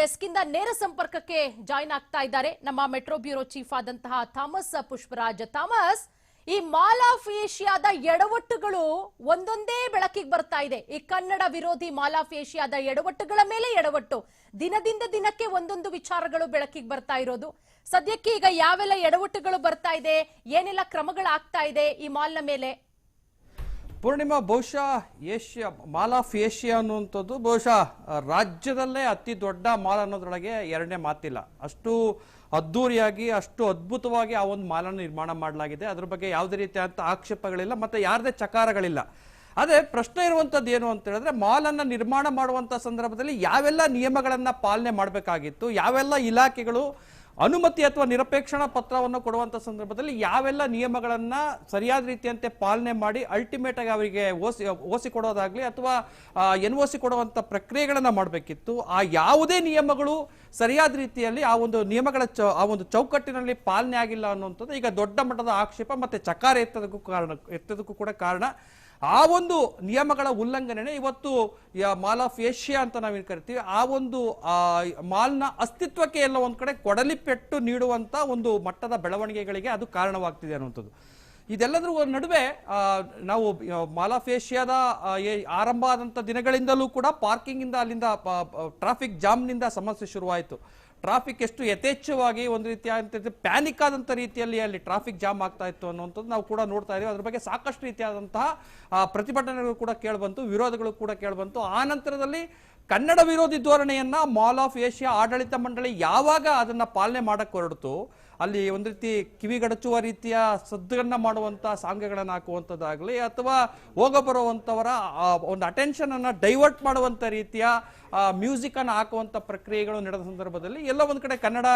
Desk ಇಂದ ನೇರ ಸಂಪರ್ಕಕ್ಕೆ ಜಾಯಿನ್ ಆಗ್ತಾ ಇದ್ದಾರೆ ನಮ್ಮ ಮೆಟ್ರೋ ಬ್ಯೂರೋ ಚೀಫ್ ಆದಂತಹ ಥಾಮಸ್ ಪುಷ್ಪರಾಜ್. ಥಾಮಸ್, ಈ ಮಾಲ್ ಆಫ್ ಏಷ್ಯಾದ ಎಡವಟ್ಟುಗಳು ಒಂದೊಂದೇ ಬೆಳಕಿಗೆ ಬರ್ತಾ ಇದೆ. ಈ ಕನ್ನಡ ವಿರೋಧಿ ಮಾಲ್ ಆಫ್ ಏಷ್ಯಾದ ಎಡವಟ್ಟುಗಳ ಮೇಲೆ ಎಡವಟ್ಟು. ದಿನದಿಂದ ದಿನಕ್ಕೆ ಒಂದೊಂದು ವಿಚಾರಗಳು ಬೆಳಕಿಗೆ ಬರ್ತಾ ಇರೋದು. ಸದ್ಯಕ್ಕೆ ಈಗ ಯಾವೆಲ್ಲ ಎಡವಟ್ಟುಗಳು ಬರ್ತಾ ಇದೆ, ಏನೆಲ್ಲ ಕ್ರಮಗಳಾಗ್ತಾ ಇದೆ ಈ ಮಾಲ್ನ ಮೇಲೆ? ಪೂರ್ಣಿಮಾ ಬಹುಶಃ ಏಷ್ಯಾ, ಮಾಲ್ ಆಫ್ ಏಷ್ಯಾ ಅನ್ನುವಂಥದ್ದು ಬಹುಶಃ ರಾಜ್ಯದಲ್ಲೇ ಅತಿ ದೊಡ್ಡ ಮಾಲ್ ಅನ್ನೋದ್ರೊಳಗೆ ಎರಡನೇ ಮಾತಿಲ್ಲ. ಅಷ್ಟು ಅದ್ಧೂರಿಯಾಗಿ ಅಷ್ಟು ಅದ್ಭುತವಾಗಿ ಆ ಒಂದು ಮಾಲನ್ನು ನಿರ್ಮಾಣ ಮಾಡಲಾಗಿದೆ. ಅದ್ರ ಬಗ್ಗೆ ಯಾವುದೇ ರೀತಿಯಾದಂಥ ಆಕ್ಷೇಪಗಳಿಲ್ಲ ಮತ್ತು ಯಾರದೇ ಚಕಾರಗಳಿಲ್ಲ. ಅದೇ ಪ್ರಶ್ನೆ ಇರುವಂಥದ್ದು ಏನು ಅಂತ ಹೇಳಿದ್ರೆ ಮಾಲ್ ಅನ್ನ ನಿರ್ಮಾಣ ಮಾಡುವಂಥ ಸಂದರ್ಭದಲ್ಲಿ ಯಾವೆಲ್ಲ ನಿಯಮಗಳನ್ನು ಪಾಲನೆ ಮಾಡಬೇಕಾಗಿತ್ತು, ಯಾವೆಲ್ಲ ಇಲಾಖೆಗಳು ಅನುಮತಿ ಅಥವಾ ನಿರಪೇಕ್ಷಣಾ ಪತ್ರವನ್ನು ಕೊಡುವಂತ ಸಂದರ್ಭದಲ್ಲಿ ಯಾವೆಲ್ಲ ನಿಯಮಗಳನ್ನ ಸರಿಯಾದ ರೀತಿಯಂತೆ ಪಾಲನೆ ಮಾಡಿ ಅಲ್ಟಿಮೇಟ್ ಆಗಿ ಅವರಿಗೆ ಓಸಿ ಓಸಿ ಕೊಡೋದಾಗ್ಲಿ ಅಥವಾ ಎನ್ ಓ ಸಿ ಕೊಡುವಂತ ಪ್ರಕ್ರಿಯೆಗಳನ್ನ ಮಾಡಬೇಕಿತ್ತು, ಆ ಯಾವುದೇ ನಿಯಮಗಳು ಸರಿಯಾದ ರೀತಿಯಲ್ಲಿ ಆ ಒಂದು ನಿಯಮಗಳ ಆ ಒಂದು ಚೌಕಟ್ಟಿನಲ್ಲಿ ಪಾಲನೆ ಆಗಿಲ್ಲ ಅನ್ನುವಂಥದ್ದು ಈಗ ದೊಡ್ಡ ಮಟ್ಟದ ಆಕ್ಷೇಪ ಮತ್ತೆ ಚಕಾರ ಎತ್ತದಕ್ಕೂ ಕಾರಣ, ಎತ್ತದಕ್ಕೂ ಕೂಡ ಕಾರಣ. ಆ ಒಂದು ನಿಯಮಗಳ ಉಲ್ಲಂಘನೆ ಇವತ್ತು ಮಾಲ್ ಆಫ್ ಏಷ್ಯಾ ಅಂತ ನಾವೇನು ಕರಿತೀವಿ, ಆ ಒಂದು ಮಾಲ್ನ ಅಸ್ತಿತ್ವಕ್ಕೆ ಎಲ್ಲ ಒಂದು ಕಡೆ ಕೊಡಲಿ ಪೆಟ್ಟು ನೀಡುವಂತ ಒಂದು ಮಟ್ಟದ ಬೆಳವಣಿಗೆಗಳಿಗೆ ಅದು ಕಾರಣವಾಗ್ತಿದೆ ಅನ್ನುವಂಥದ್ದು. ಇದೆಲ್ಲದರ ನಡುವೆ ನಾವು ಮಾಲ್ ಆಫ್ ಏಷ್ಯಾದ ಆರಂಭ ಆದಂಥ ದಿನಗಳಿಂದಲೂ ಕೂಡ ಪಾರ್ಕಿಂಗಿಂದ ಅಲ್ಲಿಂದ ಟ್ರಾಫಿಕ್ ಜಾಮ್ನಿಂದ ಸಮಸ್ಯೆ ಶುರುವಾಯಿತು. ಟ್ರಾಫಿಕ್ ಎಷ್ಟು ಯಥೇಚ್ಛವಾಗಿ ಒಂದು ರೀತಿಯಾದಂಥ ಪ್ಯಾನಿಕ್ ಆದಂಥ ರೀತಿಯಲ್ಲಿ ಅಲ್ಲಿ ಟ್ರಾಫಿಕ್ ಜಾಮ್ ಆಗ್ತಾ ಇತ್ತು ಅನ್ನುವಂಥದ್ದು ನಾವು ಕೂಡ ನೋಡ್ತಾ ಇದೀವಿ ಅದ್ರ ಬಗ್ಗೆ ಸಾಕಷ್ಟು ರೀತಿಯಾದಂತಹ ಪ್ರತಿಭಟನೆಗಳು ಕೂಡ ಕೇಳಿಬಂತು ವಿರೋಧಗಳು ಕೂಡ ಕೇಳಿಬಂತು. ಆ ನಂತರದಲ್ಲಿ ಕನ್ನಡ ವಿರೋಧಿ ಧೋರಣೆಯನ್ನ ಮಾಲ್ ಆಫ್ ಏಷ್ಯಾ ಆಡಳಿತ ಮಂಡಳಿ ಯಾವಾಗ ಅದನ್ನ ಪಾಲನೆ ಮಾಡಕ್ಕೆ ಹೊರಡ್ತು ಅಲ್ಲಿ ಒಂದು ರೀತಿ ಕಿವಿಗಡಚುವ ರೀತಿಯ ಸದ್ದನ್ನ ಮಾಡುವಂತ ಸಾಂಗ್ಗಳನ್ನ ಹಾಕುವಂಥದ್ದಾಗಲಿ ಅಥವಾ ಹೋಗ ಬರುವಂತವರ ಆ, ಒಂದು ಅಟೆನ್ಷನ್ ಅನ್ನ ಡೈವರ್ಟ್ ಮಾಡುವಂತ ರೀತಿಯ ಮ್ಯೂಸಿಕ್ ಅನ್ನು ಹಾಕುವಂತ ಪ್ರಕ್ರಿಯೆಗಳು ನಡೆದ ಸಂದರ್ಭದಲ್ಲಿ ಎಲ್ಲ ಒಂದು ಕಡೆ ಕನ್ನಡ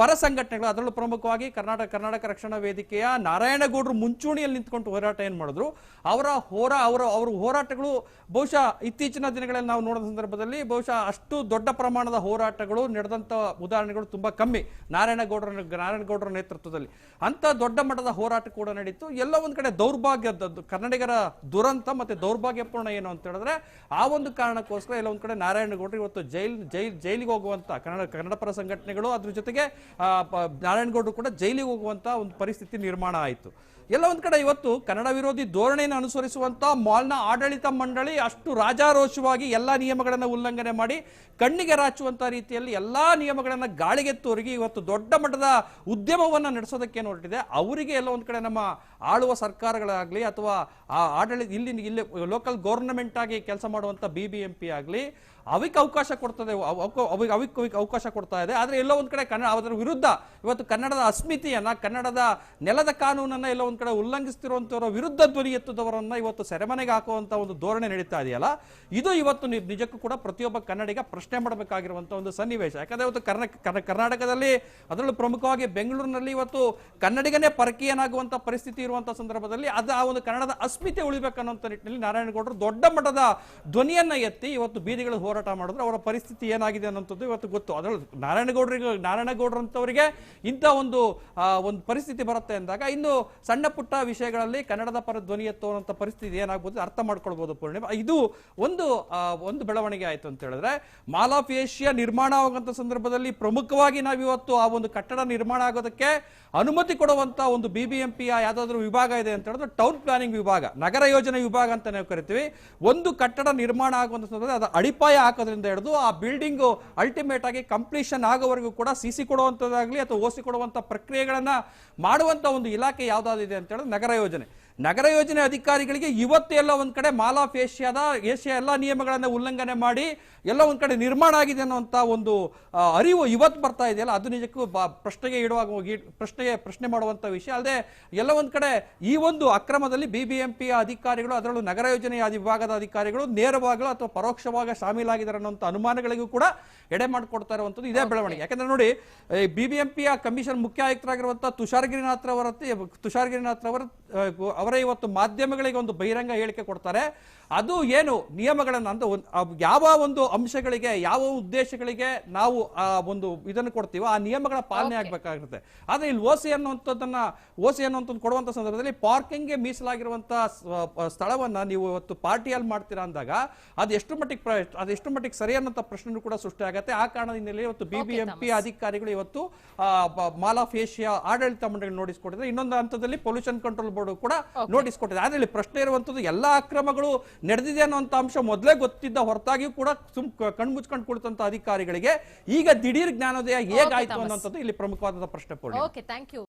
ಪರ ಸಂಘಟನೆಗಳು, ಅದರಲ್ಲೂ ಪ್ರಮುಖವಾಗಿ ಕರ್ನಾಟಕ ಕರ್ನಾಟಕ ರಕ್ಷಣಾ ವೇದಿಕೆಯ ನಾರಾಯಣಗೌಡರು ಮುಂಚೂಣಿಯಲ್ಲಿ ನಿಂತ್ಕೊಂಡು ಹೋರಾಟ ಏನು ಮಾಡಿದ್ರು? ಅವರ ಹೋರಾ, ಅವರ, ಅವ್ರ ಹೋರಾಟಗಳು ಬಹುಶಃ ಇತ್ತೀಚಿನ ದಿನಗಳಲ್ಲಿ ನಾವು ನೋಡಿದ ಸಂದರ್ಭದಲ್ಲಿ ಬಹುಶಃ ಅಷ್ಟು ದೊಡ್ಡ ಪ್ರಮಾಣದ ಹೋರಾಟಗಳು ನಡೆದಂಥ ಉದಾಹರಣೆಗಳು ತುಂಬಾ ಕಮ್ಮಿ ನಾರಾಯಣಗೌಡರ ನಾರಾಯಣಗೌಡರ ನೇತೃತ್ವದಲ್ಲಿ. ಅಂತ ದೊಡ್ಡ ಮಟ್ಟದ ಹೋರಾಟ ಕೂಡ ನಡೀತು. ಎಲ್ಲ ಒಂದು ಕಡೆ ದೌರ್ಭಾಗ್ಯ ಕನ್ನಡಿಗರ ದುರಂತ ಮತ್ತೆ ದೌರ್ಭಾಗ್ಯಪೂರ್ಣ ಏನು ಅಂತ ಹೇಳಿದ್ರೆ ಆ ಒಂದು ಕಾರಣಕ್ಕೋಸ್ಕರ ಎಲ್ಲ ಒಂದ್ ಕಡೆ ನಾರಾಯಣಗೌಡರು ಇವತ್ತು ಜೈಲ್ ಜೈಲ್, ಜೈಲಿಗೆ ಹೋಗುವಂತ ಕನ್ನಡ ಕನ್ನಡ ಪರ ಸಂಘಟನೆಗಳು ಅದ್ರ ಜೊತೆಗೆ ನಾರಾಯಣಗೌಡರು ಕೂಡ ಜೈಲಿಗೆ ಹೋಗುವಂತ ಒಂದು ಪರಿಸ್ಥಿತಿ ನಿರ್ಮಾಣ ಆಯಿತು. ಎಲ್ಲ ಒಂದು ಕಡೆ ಇವತ್ತು ಕನ್ನಡ ವಿರೋಧಿ ಧೋರಣೆಯನ್ನು ಅನುಸರಿಸುವಂತ ಮಾಲ್ನ ಆಡಳಿತ ಮಂಡಳಿ ಅಷ್ಟು ರಾಜಾರೋಷವಾಗಿ ಎಲ್ಲ ನಿಯಮಗಳನ್ನು ಉಲ್ಲಂಘನೆ ಮಾಡಿ ಕಣ್ಣಿಗೆ ರಾಚುವಂತ ರೀತಿಯಲ್ಲಿ ಎಲ್ಲಾ ನಿಯಮಗಳನ್ನು ಗಾಳಿಗೆ ತೋರಿಗಿ ಇವತ್ತು ದೊಡ್ಡ ಮಟ್ಟದ ಉದ್ಯಮವನ್ನು ನಡೆಸೋದಕ್ಕೆ ಹೊರಟಿದೆ? ಅವರಿಗೆ ಎಲ್ಲ ಒಂದು ಕಡೆ ನಮ್ಮ ಆಳುವ ಸರ್ಕಾರಗಳಾಗ್ಲಿ ಅಥವಾ ಆ ಆಡಳಿತ ಇಲ್ಲಿ ಇಲ್ಲಿ ಲೋಕಲ್ ಗೌರ್ನಮೆಂಟ್ ಆಗಿ ಕೆಲಸ ಮಾಡುವಂತ ಬಿ ಬಿ ಎಂ ಪಿ ಆಗಲಿ ಅವಕ್ಕೆ ಅವಕಾಶ ಕೊಡ್ತದೆ. ಅವ್- ಅವಕ್ಕೆ ಅವಕ್ಕೆ ಅವಕ್ಕೆ ಅವಕ್ಕೆ ಅವಕಾಶ ಕೊಡ್ತಾ ಇದೆ. ಆದರೆ ಎಲ್ಲೋ ಒಂದು ಕಡೆ ಕನ್ನಡ ಅದರ ವಿರುದ್ಧ ಇವತ್ತು ಕನ್ನಡದ ಅಸ್ಮಿತೆಯನ್ನ, ಕನ್ನಡದ ನೆಲದ ಕಾನೂನನ್ನ ಎಲ್ಲೋ ಒಂದ್ ಕಡೆ ಉಲ್ಲಂಘಿಸ್ತಿರುವಂತವರ ವಿರುದ್ಧ ಧ್ವನಿ ಎತ್ತದವರನ್ನ ಇವತ್ತು ಸೆರೆಮನೆಗೆ ಹಾಕುವಂತ ಒಂದು ಧೋರಣೆ ನಡೀತಾ ಇದೆಯಲ್ಲ? ಇದು ಇವತ್ತು ನಿಜಕ್ಕೂ ಕೂಡ ಪ್ರತಿಯೊಬ್ಬ ಕನ್ನಡಿಗ ಪ್ರಶ್ನೆ ಮಾಡಬೇಕಾಗಿರುವಂತ ಒಂದು ಸನ್ನಿವೇಶ. ಯಾಕಂದ್ರೆ ಇವತ್ತು ಕರ್ನಾ, ಕರ್ನಾ- ಕರ್ನಾಟಕದಲ್ಲಿ, ಅದರಲ್ಲೂ ಪ್ರಮುಖವಾಗಿ ಬೆಂಗಳೂರಿನಲ್ಲಿ ಇವತ್ತು ಕನ್ನಡಿಗನೇ ಪರಕೀಯನಾಗುವಂತ ಪರಿಸ್ಥಿತಿ ಇರುವಂತ ಸಂದರ್ಭದಲ್ಲಿ ಅದು ಆ ಒಂದು ಕನ್ನಡದ ಅಸ್ಮಿತೆ ಉಳಿಬೇಕನ್ನುವಂತ ನಿಟ್ಟಿನಲ್ಲಿ ನಾರಾಯಣಗೌಡರು ದೊಡ್ಡ ಮಟ್ಟದ ಧ್ವನಿಯನ್ನ ಎತ್ತಿ ಇವತ್ತು ಬೀದಿಗಳು ಹೋರಾಟ ಮಾಡಿದ್ರು ಅವರ ಪರಿಸ್ಥಿತಿ ಏನಾಗಿದೆ ಅನ್ನೋಂಥದ್ದು ಇವತ್ತು ಗೊತ್ತು. ಅದರಲ್ಲಿ ನಾರಾಯಣಗೌಡರಿಗೆ, ನಾರಾಯಣಗೌಡರಂತವರಿಗೆ ಇಂಥ ಒಂದು ಒಂದು ಪರಿಸ್ಥಿತಿ ಬರುತ್ತೆ ಅಂದಾಗ ಇನ್ನು ಸಣ್ಣ ಪುಟ್ಟ ವಿಷಯಗಳಲ್ಲಿ ಕನ್ನಡದ ಪರ ಧ್ವನಿ ಎತ್ತುವಂತ ಪರಿಸ್ಥಿತಿ ಏನಾಗ್ಬೋದು ಅರ್ಥ ಮಾಡ್ಕೊಳ್ಬಹುದು ಪೂರ್ಣಿಮಾ ಇದು ಒಂದು ಒಂದು ಬೆಳವಣಿಗೆ ಆಯ್ತು ಅಂತ ಹೇಳಿದ್ರೆ ಮಾಲ್ ಆಫ್ ಏಷ್ಯಾ ನಿರ್ಮಾಣ ಆಗುವಂತ ಸಂದರ್ಭದಲ್ಲಿ ಪ್ರಮುಖವಾಗಿ ನಾವಿವತ್ತು ಆ ಒಂದು ಕಟ್ಟಡ ನಿರ್ಮಾಣ ಆಗೋದಕ್ಕೆ ಅನುಮತಿ ಕೊಡುವಂತ ಒಂದು ಬಿ ಬಿ ಎಂ ಪಿಯ ಯಾವ್ದಾದ್ರು ವಿಭಾಗ ಇದೆ ಅಂತ ಹೇಳಿದ್ರೆ ಟೌನ್ ಪ್ಲಾನಿಂಗ್ ವಿಭಾಗ, ನಗರ ಯೋಜನೆ ವಿಭಾಗ ಅಂತ ನಾವು ಕರಿತೀವಿ. ಒಂದು ಕಟ್ಟಡ ನಿರ್ಮಾಣ ಆಗುವಂತ ಸಂದರ್ಭದಲ್ಲಿ ಅದು ಅಡಿಪಾಯ ಹಾಕೋದ್ರಿಂದ ಹಿಡಿದು ಆ ಬಿಲ್ಡಿಂಗ್ ಅಲ್ಟಿಮೇಟ್ ಆಗಿ ಕಂಪ್ಲೀಷನ್ ಆಗೋವರೆಗೂ ಕೂಡ ಸಿಸಿ ಕೊಡುವಂತದಾಗ್ಲಿ ಅಥವಾ ಓಸಿ ಕೊಡುವಂತ ಪ್ರಕ್ರಿಯೆಗಳನ್ನ ಮಾಡುವಂತ ಒಂದು ಇಲಾಖೆ ಯಾವ್ದಾದಿದೆ ಅಂತ ಹೇಳಿದ್ರೆ ನಗರ ಯೋಜನೆ. ನಗರ ಯೋಜನೆ ಅಧಿಕಾರಿಗಳಿಗೆ ಇವತ್ತು ಎಲ್ಲ ಒಂದು ಕಡೆ ಮಾಲ್ ಆಫ್ ಏಷ್ಯಾದ ಏಷ್ಯಾ ಎಲ್ಲ ನಿಯಮಗಳನ್ನು ಉಲ್ಲಂಘನೆ ಮಾಡಿ ಎಲ್ಲ ಒಂದು ಕಡೆ ನಿರ್ಮಾಣ ಆಗಿದೆ ಅನ್ನುವಂತ ಒಂದು ಅರಿವು ಇವತ್ತು ಬರ್ತಾ ಇದೆಯಲ್ಲ ಅದು ನಿಜಕ್ಕೂ ಬ- ಪ್ರಶ್ನೆಗೆ ಇಡುವಾಗ ಹೋಗಿ ಪ್ರಶ್ನೆಗೆ ಪ್ರಶ್ನೆ ಮಾಡುವಂತ ವಿಷಯ. ಅಲ್ಲದೆ ಎಲ್ಲ ಒಂದು ಕಡೆ ಈ ಒಂದು ಅಕ್ರಮದಲ್ಲಿ ಬಿ ಬಿ ಎಂಪಿಯ ಅಧಿಕಾರಿಗಳು ಅದರಲ್ಲೂ ನಗರ ಯೋಜನೆಯ ವಿಭಾಗದ ಅಧಿಕಾರಿಗಳು ನೇರವಾಗಲೂ ಅಥವಾ ಪರೋಕ್ಷವಾಗಿ ಶಾಮೀಲಾಗಿದ್ದಾರೆ ಅನ್ನುವಂಥ ಅನುಮಾನಗಳಿಗೂ ಕೂಡ ಎಡೆ ಮಾಡಿಕೊಡ್ತಾ ಇರುವಂಥದ್ದು ಇದೇ ಬೆಳವಣಿಗೆ. ಯಾಕಂದ್ರೆ ನೋಡಿ ಬಿ ಬಿ ಎಂ ಪಿಯ ಕಮಿಷನ್ ಮುಖ್ಯ ಆಯುಕ್ತರಾಗಿರುವಂಥ ತುಷಾರ್ ಗಿರಿನಾಥ್ ಅವರ ತುಷಾರ್ ಗಿರಿನಾಥ್ ಗು- ಅವರೇ ಇವತ್ತು ಮಾಧ್ಯಮಗಳಿಗೆ ಒಂದು ಬಹಿರಂಗ ಹೇಳಿಕೆ ಕೊಡ್ತಾರೆ. ಅದು ಏನು ನಿಯಮಗಳನ್ನು ಅಂದ್ರೆ ಒಂದ್- ಯಾವ ಒಂದು ಅಂಶಗಳಿಗೆ ಯಾವ ಉದ್ದೇಶಗಳಿಗೆ ನಾವು ಆ ಒಂದು ಇದನ್ನು ಕೊಡ್ತೀವೋ ಆ ನಿಯಮಗಳ ಪಾಲನೆ ಆಗ್ಬೇಕಾಗಿರುತ್ತೆ. ಆದ್ರೆ ಇಲ್ಲಿ ಓಸಿ ಅನ್ನುವಂಥದ್ದನ್ನ ಓಸಿ ಅನ್ನುವಂಥದ್ದು ಕೊಡುವಂತ ಸಂದರ್ಭದಲ್ಲಿ ಪಾರ್ಕಿಂಗ್ಗೆ ಮೀಸಲಾಗಿರುವಂತಹ ಸ್ಥಳವನ್ನು ನೀವು ಇವತ್ತು ಪಾರ್ಟಿಯಲ್ಲಿ ಮಾಡ್ತೀರಾ ಅಂದಾಗ ಅದು ಎಷ್ಟು ಮಟ್ಟಿಗೆ ಅದು ಎಷ್ಟು ಮಟ್ಟಿಗೆ ಸರಿ ಅನ್ನೋಂಥ ಪ್ರಶ್ನೆ ಕೂಡ ಸೃಷ್ಟಿ ಆಗುತ್ತೆ. ಆ ಕಾರಣದ ಹಿನ್ನೆಲೆ ಇವತ್ತು ಬಿಬಿಎಂಪಿ ಅಧಿಕಾರಿಗಳು ಇವತ್ತು ಮಾಲ್ ಆಫ್ ಏಷ್ಯಾ ಆಡಳಿತ ಮಂಡಳಿ ನೋಟಿಸ್ ಕೊಟ್ಟಿದ್ದಾರೆ. ಇನ್ನೊಂದು ಹಂತದಲ್ಲಿ ಪೊಲ್ಯೂಷನ್ ಕಂಟ್ರೋಲ್ ಬೋರ್ಡ್ ಕೂಡ ನೋಟಿಸ್ ಕೊಟ್ಟಿದೆ. ಆದ್ರೆ ಇಲ್ಲಿ ಪ್ರಶ್ನೆ ಇರುವಂತದ್ದು ಎಲ್ಲಾ ಅಕ್ರಮಗಳು ನಡೆದಿದೆ ಅನ್ನೋಂಥ ಅಂಶ ಮೊದಲೇ ಗೊತ್ತಿದ್ದ ಹೊರತಾಗಿಯೂ ಕೂಡ ಸುಮ್ ಕಣ್ಮುಚ್ಕೊಂಡು ಕುಳಿತಂತ ಅಧಿಕಾರಿಗಳಿಗೆ ಈಗ ದಿಢೀರ್ ಜ್ಞಾನೋದಯ ಹೇಗಾಯ್ತು ಅನ್ನೋಂಥದ್ದು ಇಲ್ಲಿ ಪ್ರಮುಖವಾದ ಪ್ರಶ್ನೆ ಪೂರ್ಣ ಓಕೆ ಥ್ಯಾಂಕ್ ಯು